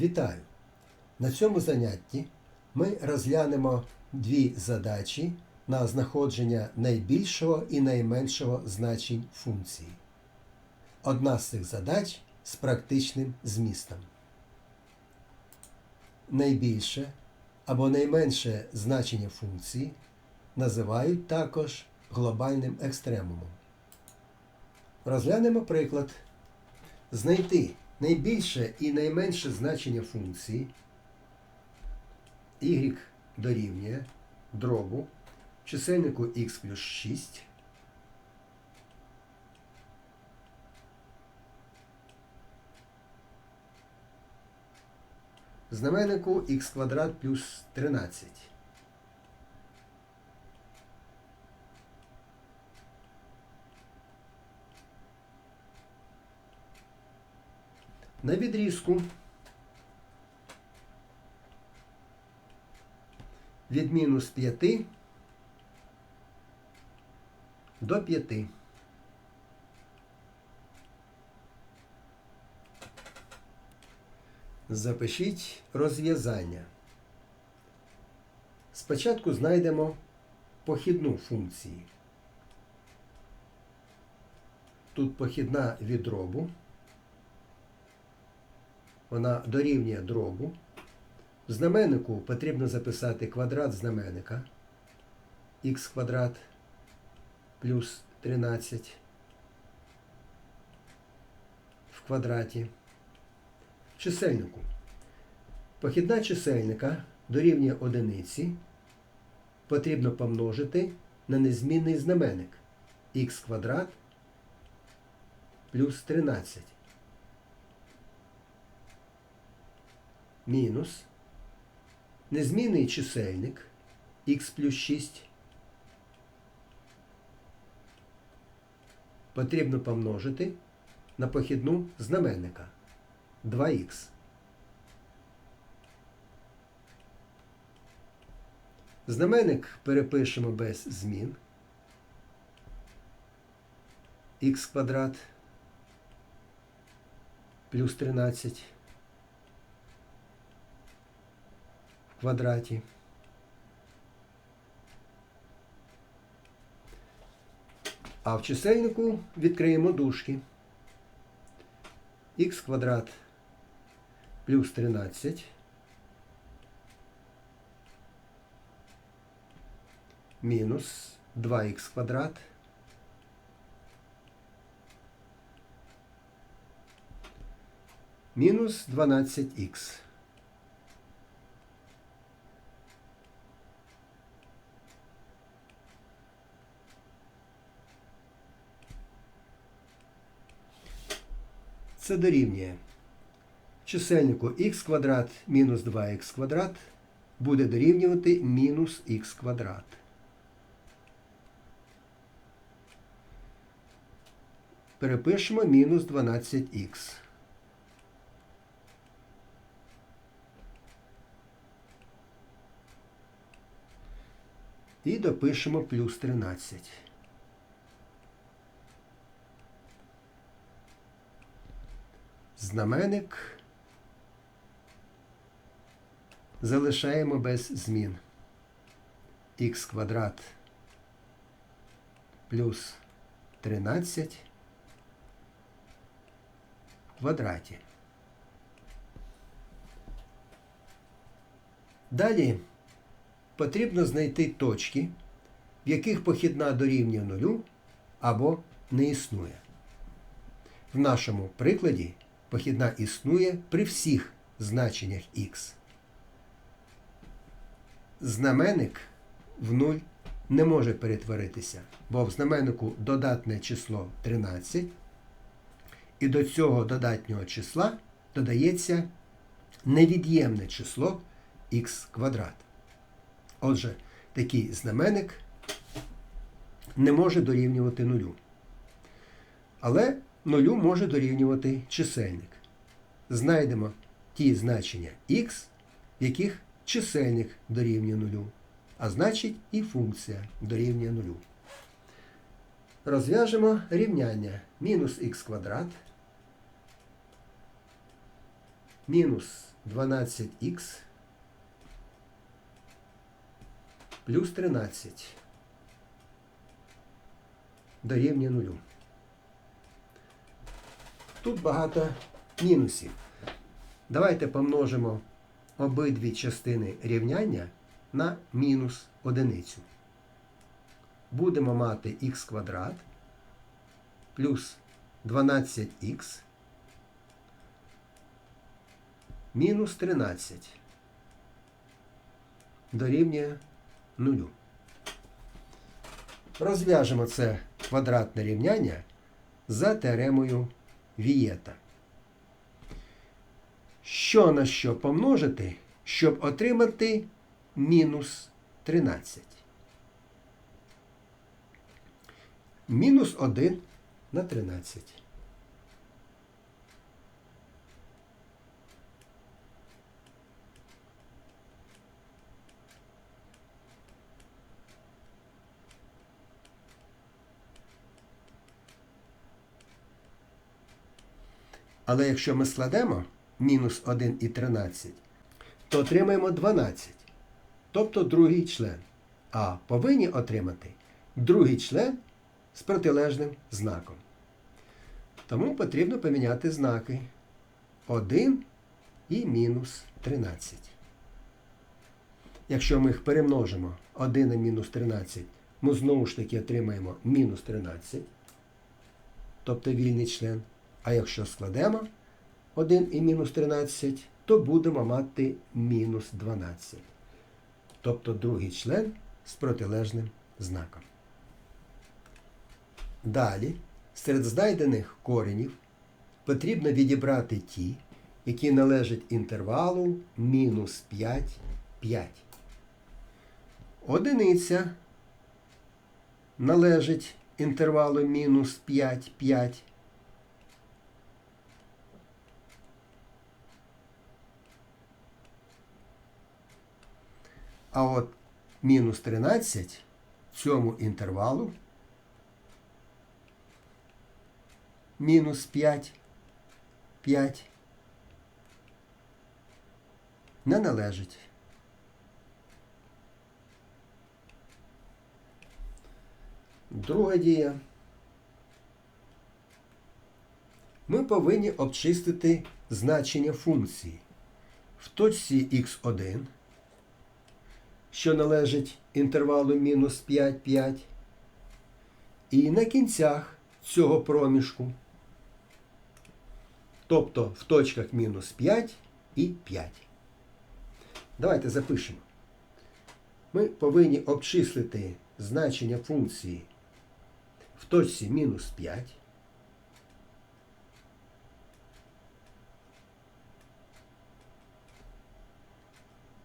Вітаю! На цьому занятті ми розглянемо дві задачі на знаходження найбільшого і найменшого значень функції. Одна з цих задач з практичним змістом. Найбільше або найменше значення функції називають також глобальним екстремумом. Розглянемо приклад. Знайти найбільше і найменше значення функції y дорівнює дробу чисельнику x плюс 6 знаменнику x квадрат плюс 13. На відрізку від мінус 5 до 5. Запишіть розв'язання. Спочатку знайдемо похідну функції. Тут похідна від дробу. Вона дорівнює дробу. В знаменнику потрібно записати квадрат знаменника х квадрат плюс 13 в квадраті. В чисельнику. Похідна чисельника дорівнює одиниці. Потрібно помножити на незмінний знаменник х квадрат плюс 13. Мінус незмінний чисельник х плюс 6 потрібно помножити на похідну знаменника 2х. Знаменник перепишемо без змін. х квадрат плюс 13 квадраті. А в чисельнику відкриємо дужки. х квадрат плюс 13 мінус 2х квадрат мінус 12х. Це дорівнює чисельнику х квадрат мінус 2х квадрат буде дорівнювати мінус х квадрат. Перепишемо мінус 12х. І допишемо плюс 13. Знаменник залишаємо без змін. х квадрат плюс 13 в квадраті. Далі потрібно знайти точки, в яких похідна дорівнює нулю або не існує. В нашому прикладі похідна існує при всіх значеннях х. Знаменник в 0 не може перетворитися, бо в знаменнику додатне число 13, і до цього додатнього числа додається невід'ємне число х квадрат. Отже, такий знаменник не може дорівнювати нулю. Але нулю може дорівнювати чисельник. Знайдемо ті значення х, в яких чисельник дорівнює нулю, а значить і функція дорівнює нулю. Розв'яжемо рівняння мінус х квадрат мінус 12х плюс 13 дорівнює нулю. Тут багато мінусів. Давайте помножимо обидві частини рівняння на мінус одиницю. Будемо мати х квадрат плюс 12х мінус 13 дорівнює нулю. Розв'яжемо це квадратне рівняння за теоремою Вієта. Що на що помножити, щоб отримати мінус 13? Мінус 1 на 13. Але якщо ми складемо мінус 1 і 13, то отримаємо 12, тобто другий член. А повинні отримати другий член з протилежним знаком. Тому потрібно поміняти знаки 1 і мінус 13. Якщо ми їх перемножимо 1 і мінус 13, ми знову ж таки отримаємо мінус 13, тобто вільний член. А якщо складемо 1 і мінус 13, то будемо мати мінус 12. Тобто другий член з протилежним знаком. Далі, серед знайдених коренів потрібно відібрати ті, які належать інтервалу мінус 5, 5. Одиниця належить інтервалу мінус 5, 5. А от мінус 13 цьому інтервалу мінус 5, 5 не належить. Друга дія. Ми повинні обчистити значення функції в точці х1 що належить інтервалу мінус 5, 5. І на кінцях цього проміжку, тобто в точках мінус 5 і 5. Давайте запишемо. Ми повинні обчислити значення функції в точці мінус 5.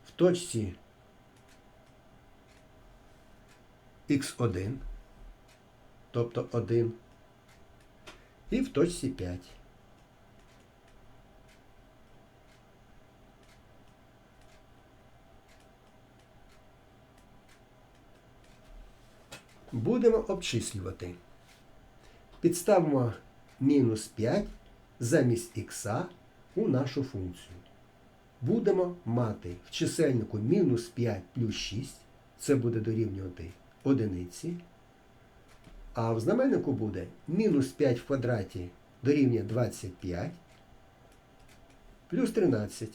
В точці х1, тобто 1, і в точці 5. Будемо обчислювати. Підставимо мінус 5 замість х у нашу функцію. Будемо мати в чисельнику мінус 5 плюс 6, це буде дорівнювати одиниці. А в знаменнику буде мінус 5 в квадраті дорівнює 25 плюс 13.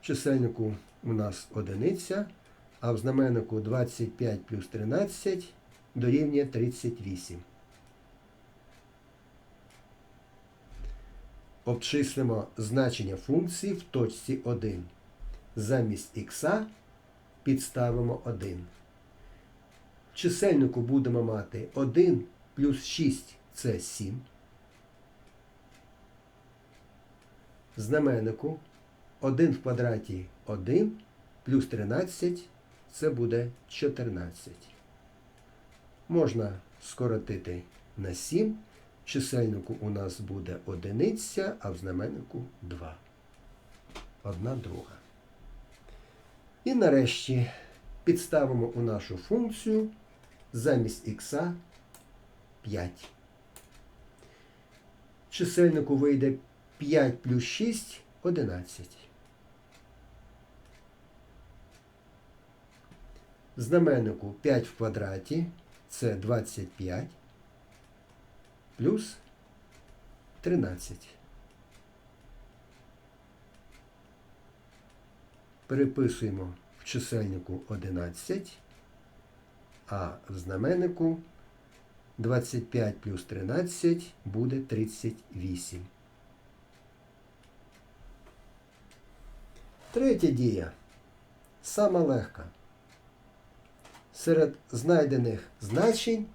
В чисельнику у нас одиниця, а в знаменнику 25 плюс 13 дорівнює 38. Обчислимо значення функції в точці 1. Замість х підставимо 1. В чисельнику будемо мати 1 плюс 6 це 7. В знаменнику 1 в квадраті 1 плюс 13 це буде 14. Можна скоротити на 7. Чисельнику у нас буде одиниця, а в знаменнику 2. Одна друга. І нарешті підставимо у нашу функцію замість х 5. Чисельнику вийде 5 плюс 6 11. Знаменнику 5 в квадраті це 25 плюс 13. Переписуємо в чисельнику 11, а в знаменнику 25 плюс 13 буде 38. Третя дія. Сама легка. Серед знайдених значень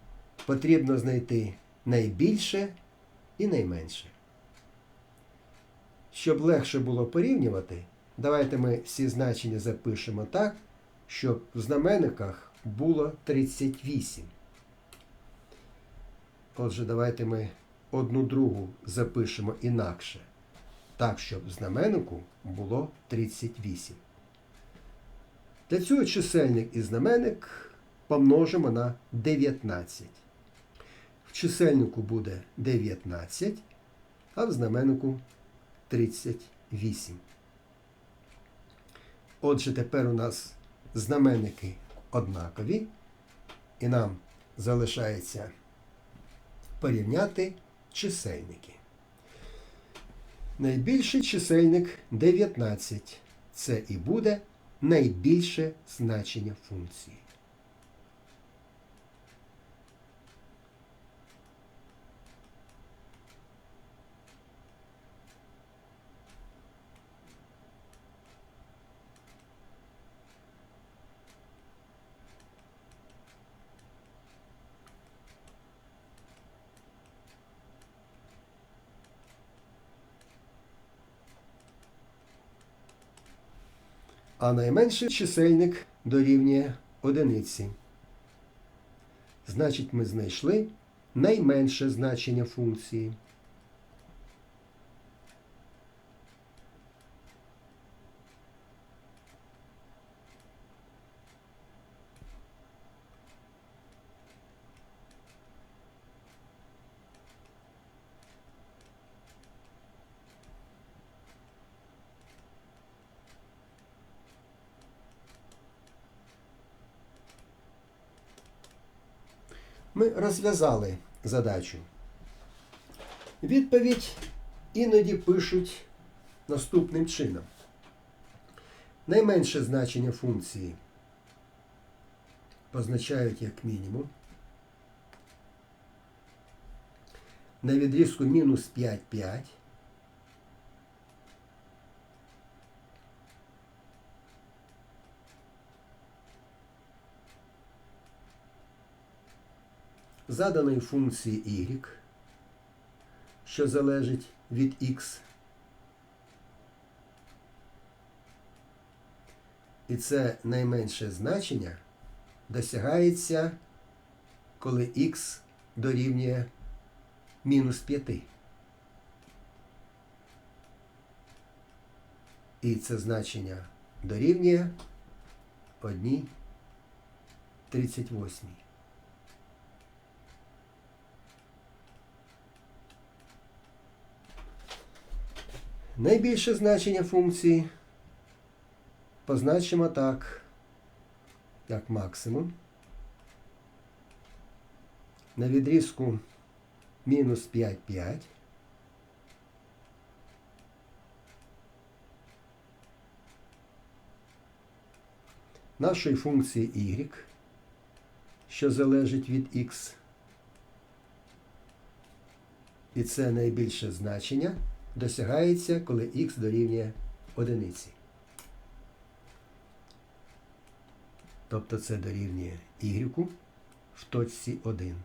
потрібно знайти найбільше і найменше. Щоб легше було порівнювати, давайте ми всі значення запишемо так, щоб в знаменниках було 38. Отже, давайте ми одну другу запишемо інакше. Так, щоб в знаменнику було 38. Для цього чисельник і знаменник помножимо на 19. В чисельнику буде 19, а в знаменнику 38. Отже, тепер у нас знаменники однакові, і нам залишається порівняти чисельники. Найбільший чисельник 19. Це і буде найбільше значення функції. А найменший чисельник дорівнює одиниці. Значить, ми знайшли найменше значення функції. Розв'язали задачу. Відповідь іноді пишуть наступним чином. Найменше значення функції позначають як мінімум. На відрізку мінус 5, заданої функції y, що залежить від x. І це найменше значення досягається, коли x дорівнює мінус 5. І це значення дорівнює 1 Найбільше значення функції позначимо так, як максимум. На відрізку мінус 5, 5. Нашої функції y, що залежить від x. І це найбільше значення досягається, коли х дорівнює одиниці. Тобто це дорівнює y в точці 1.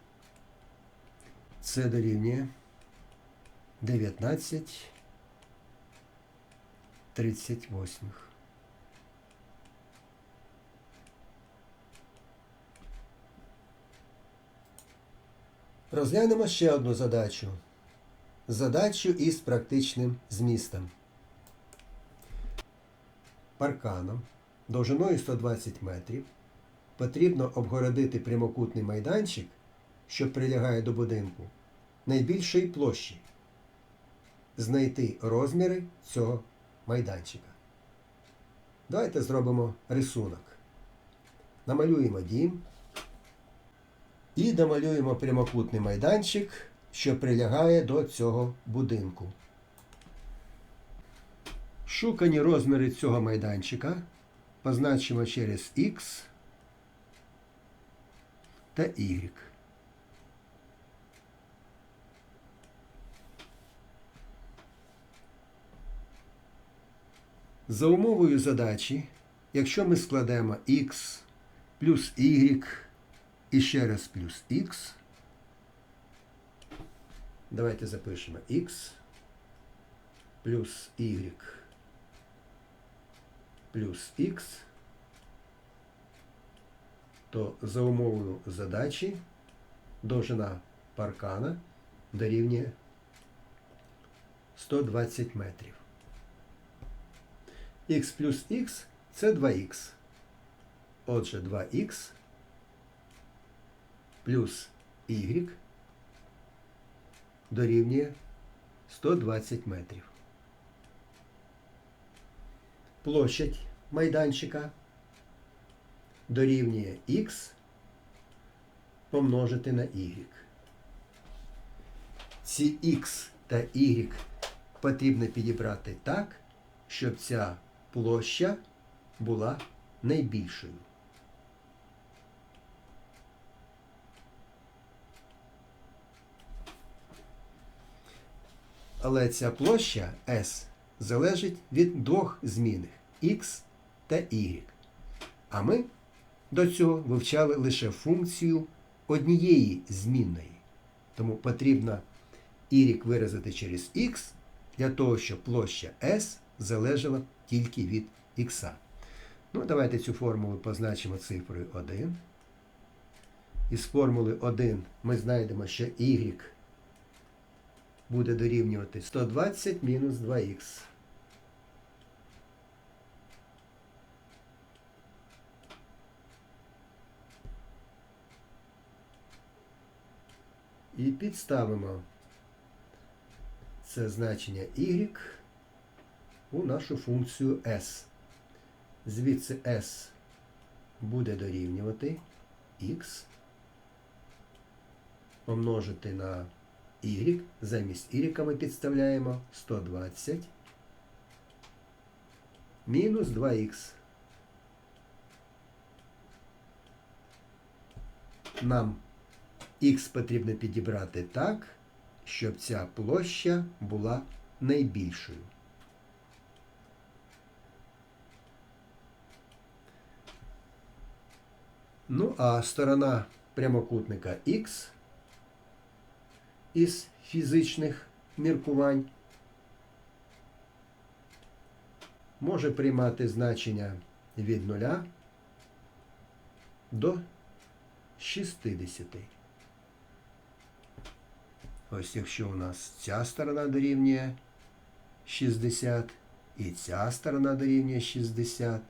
Це дорівнює 19 38. Розглянемо ще одну задачу задачу із практичним змістом. Парканом довжиною 120 метрів потрібно обгородити прямокутний майданчик, що прилягає до будинку, найбільшої площі, знайти розміри цього майданчика. Давайте зробимо рисунок. Намалюємо дім і домалюємо прямокутний майданчик, що прилягає до цього будинку. Шукані розміри цього майданчика позначимо через X та Y. За умовою задачі, якщо ми складемо x плюс y і ще раз плюс x, давайте запишемо x плюс y плюс x, то за умовою задачі довжина паркана дорівнює 120 метрів. х плюс х це 2х. Отже, 2х плюс y дорівнює 120 метрів. Площадь майданчика дорівнює х помножити на y. Ці х та y потрібно підібрати так, щоб ця площа була найбільшою. Але ця площа S залежить від двох змінних x та y. А ми до цього вивчали лише функцію однієї змінної. Тому потрібно y виразити через x для того, щоб площа S залежала тільки від х. Ну, давайте цю формулу позначимо цифрою 1. Із формули 1 ми знайдемо, що y буде дорівнювати 120 мінус 2х. І підставимо це значення y у нашу функцію s. Звідси s буде дорівнювати x помножити на y. Замість y ми підставляємо 120 мінус 2х. Нам х потрібно підібрати так, щоб ця площа була найбільшою. Ну, а сторона прямокутника Х із фізичних міркувань може приймати значення від 0 до 60. Ось якщо у нас ця сторона дорівнює 60 і ця сторона дорівнює 60,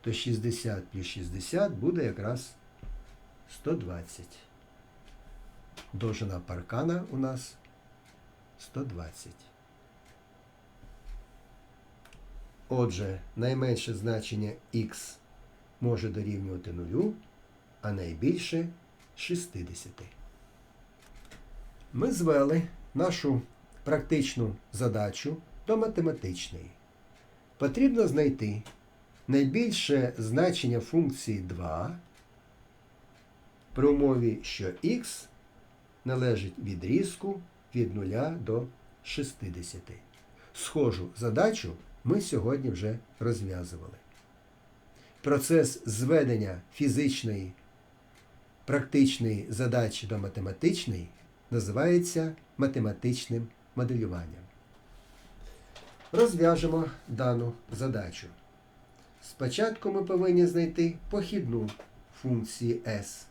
то 60 плюс 60 буде якраз 120. Довжина паркана у нас 120. Отже, найменше значення х може дорівнювати 0, а найбільше 60. Ми звели нашу практичну задачу до математичної. Потрібно знайти найбільше значення функції 2 при умові, що х належить відрізку від 0 до 60. Схожу задачу ми сьогодні вже розв'язували. Процес зведення фізичної практичної задачі до математичної називається математичним моделюванням. Розв'яжемо дану задачу. Спочатку ми повинні знайти похідну функції s.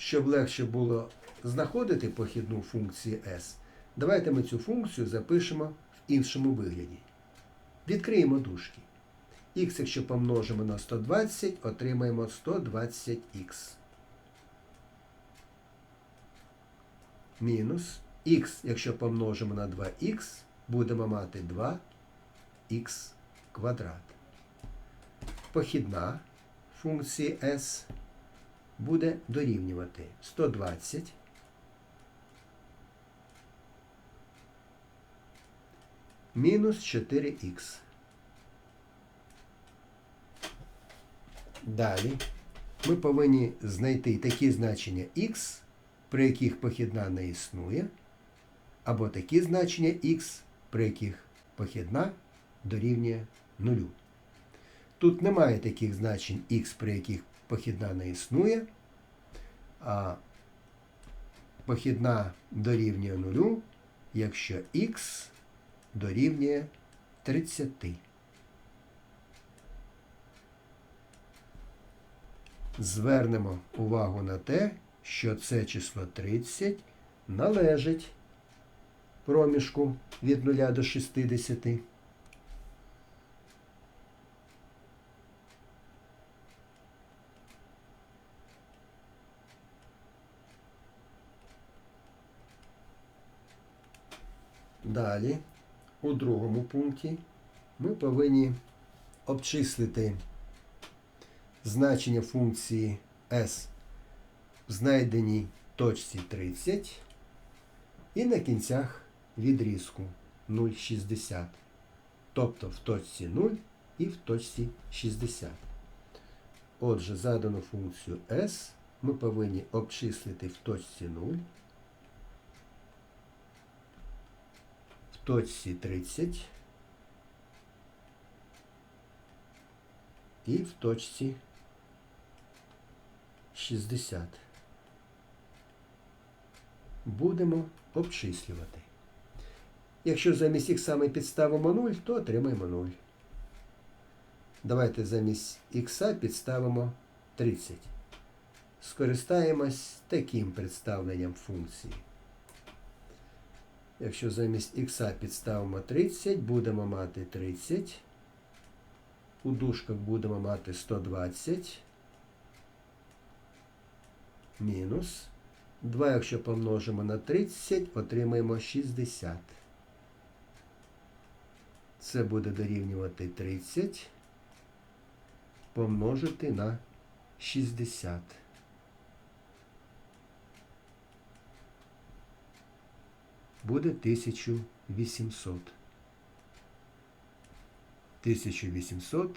Щоб легше було знаходити похідну функцію s, давайте ми цю функцію запишемо в іншому вигляді. Відкриємо дужки. Х, якщо помножимо на 120, отримаємо 120х. Мінус х, якщо помножимо на 2х, будемо мати 2х квадрат. Похідна функції s буде дорівнювати 120 мінус 4х. Далі ми повинні знайти такі значення х, при яких похідна не існує, або такі значення х, при яких похідна дорівнює нулю. Тут немає таких значень х, при яких похідна не існує, а похідна дорівнює нулю, якщо х дорівнює 30. Звернемо увагу на те, що це число 30 належить проміжку від 0 до 60. Далі, у другому пункті, ми повинні обчислити значення функції s в знайденій точці 30 і на кінцях відрізку 0,60. Тобто в точці 0 і в точці 60. Отже, задану функцію s ми повинні обчислити в точці 0, точці 30 і в точці 60. Будемо обчислювати. Якщо замість їх саме підставимо 0, то отримаємо 0. Давайте замість х підставимо 30. Скористаємось таким представленням функції. Якщо замість х підставимо 30, будемо мати 30. У дужках будемо мати 120 мінус 2, якщо помножимо на 30, отримаємо 60. Це буде дорівнювати 30 помножити на 60. Буде 1800. 1800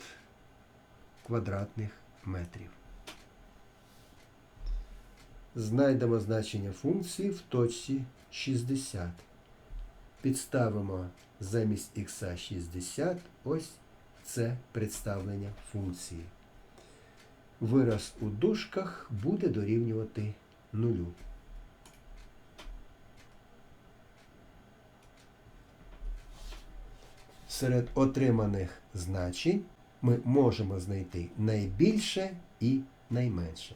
квадратних метрів. Знайдемо значення функції в точці 60. Підставимо замість х 60 ось це представлення функції. Вираз у дужках буде дорівнювати нулю. Серед отриманих значень ми можемо знайти найбільше і найменше.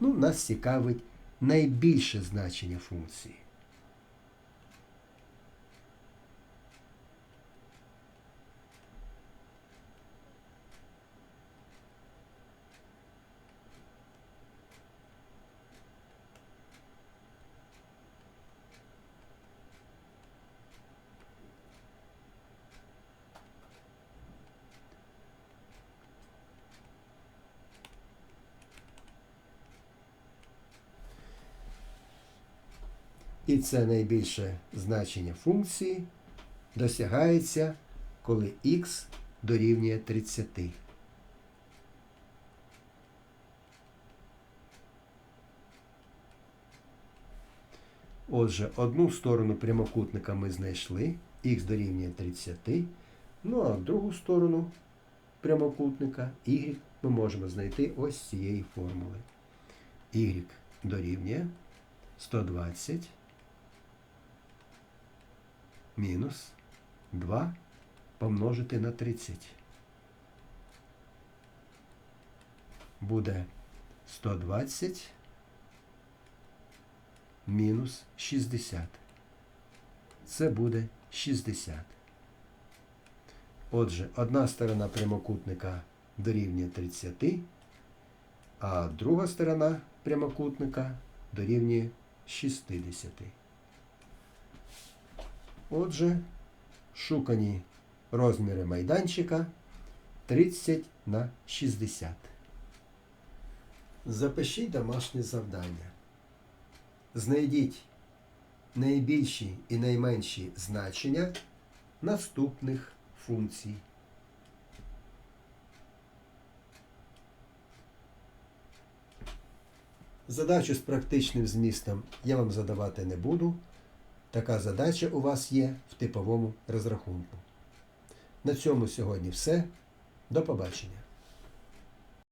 Ну, нас цікавить найбільше значення функції. І це найбільше значення функції досягається, коли х дорівнює 30. Отже, одну сторону прямокутника ми знайшли, х дорівнює 30, ну а другу сторону прямокутника y ми можемо знайти ось цієї формули. y дорівнює 120 мінус 2 помножити на 30. Буде 120 мінус 60. Це буде 60. Отже, одна сторона прямокутника дорівнює 30, а друга сторона прямокутника дорівнює 60. Отже, шукані розміри майданчика 30 на 60. Запишіть домашнє завдання. Знайдіть найбільші і найменші значення наступних функцій. Задачу з практичним змістом я вам задавати не буду. Така задача у вас є в типовому розрахунку. На цьому сьогодні все. До побачення.